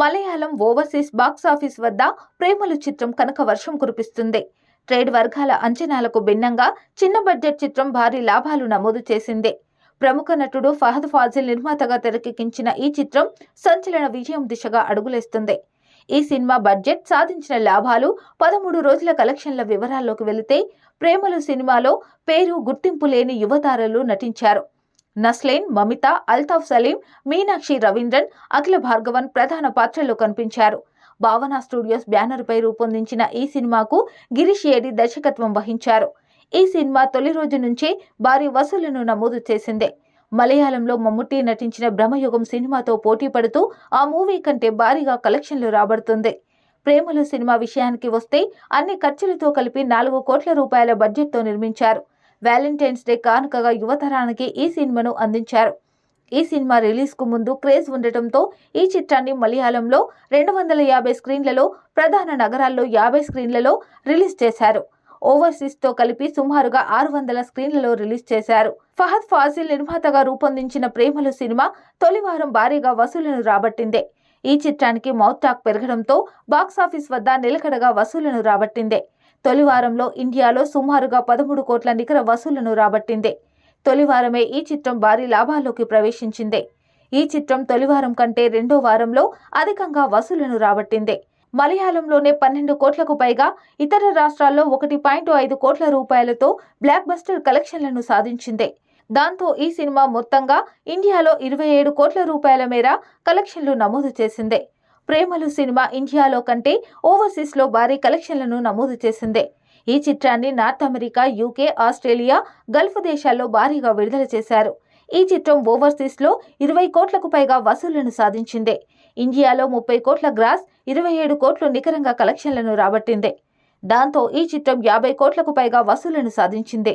Malayalam overseas box office వద్ద ప్రేమలు చిత్రం కనుక వర్షం కురిపిస్తుంది. ట్రేడ్ వర్గాల అంచనాలకు భిన్నంగా చిన్న బడ్జెట్ చిత్రం భారీ లాభాలు నమోదు చేసింది. ప్రముఖ నటుడు ఫహద్ ఫాజిల్ నిర్మాతగా తెరకెక్కించిన ఈ చిత్రం సంచలన విజయం దిశగా అడుగులేస్తుంది. ఈ సినిమా బడ్జెట్ సాధించిన లాభాలు పదమూడు రోజుల కలెక్షన్ల వివరాల్లోకి వెళితే ప్రేమలు సినిమాలో పేరు గుర్తింపు లేని యువతారలు నటించారు. నస్లేన్ మమిత అల్తాఫ్ సలీం మీనాక్షి రవీంద్రన్ అఖిల భార్గవన్ ప్రధాన పాత్రల్లో కనిపించారు. భావన స్టూడియోస్ బ్యానర్పై రూపొందించిన ఈ సినిమాకు గిరీష్ ఏడి దర్శకత్వం వహించారు. ఈ సినిమా తొలి రోజు నుంచే భారీ వసూళ్ళను నమోదు చేసింది. మలయాళంలో మమ్ముట్టి నటించిన బ్రహ్మయుగం సినిమాతో పోటీ పడుతూ ఆ మూవీ కంటే భారీగా కలెక్షన్లు రాబడుతుంది. ప్రేమలు సినిమా విషయానికి వస్తే అన్ని ఖర్చులతో కలిపి నాలుగు కోట్ల రూపాయల బడ్జెట్తో నిర్మించారు. వ్యాలంటైన్స్ డే కానుకగా యువతరానికి ఈ సినిమాను అందించారు. ఈ సినిమా రిలీజ్కు ముందు క్రేజ్ ఉండటంతో ఈ చిత్రాన్ని మలయాళంలో రెండు వందల యాభై స్క్రీన్లలో ప్రధాన నగరాల్లో యాభై స్క్రీన్లలో రిలీజ్ చేశారు. ఓవర్సీస్తో కలిపి సుమారుగా ఆరు వందల స్క్రీన్లలో రిలీజ్ చేశారు. ఫహద్ ఫాజిల్ నిర్మాతగా రూపొందించిన ప్రేమలు సినిమా తొలివారం భారీగా వసూళ్ళను రాబట్టిందే. ఈ చిత్రానికి మౌత్ టాక్ పెరగడంతో బాక్సాఫీస్ వద్ద నిలకడగా వసూళ్ళను రాబట్టిందే. తొలి వారంలో ఇండియాలో సుమారుగా పదమూడు కోట్ల నికర వసూళ్ళను రాబట్టింది. తొలివారమే ఈ చిత్రం భారీ లాభాల్లోకి ప్రవేశించింది. ఈ చిత్రం తొలివారం కంటే రెండో వారంలో అధికంగా వసూళ్ళను రాబట్టింది. మలయాళంలోనే పన్నెండు కోట్లకు పైగా ఇతర రాష్ట్రాల్లో ఒకటి పాయింట్ ఐదు కోట్ల రూపాయలతో బ్లాక్ బస్టర్ కలెక్షన్లను సాధించింది. దాంతో ఈ సినిమా మొత్తంగా ఇండియాలో ఇరవై ఏడు కోట్ల రూపాయల మేర కలెక్షన్లు నమోదు చేసింది. ప్రేమలు సినిమా ఇండియాలో కంటే ఓవర్సీస్లో భారీ కలెక్షన్లను నమోదు చేసిందే. ఈ చిత్రాన్ని north America UK Australia gulf దేశాల్లో భారీగా విడుదల చేశారు. ఈ చిత్రం ఓవర్సీస్లో ఇరవై కోట్లకు పైగా వసూళ్ళను సాధించిందే. ఇండియాలో ముప్పై కోట్ల గ్రాస్ ఇరవై ఏడు కోట్లు నికరంగా కలెక్షన్లను రాబట్టింది. దాంతో ఈ చిత్రం యాభై కోట్లకు పైగా వసూళ్ళను సాధించింది.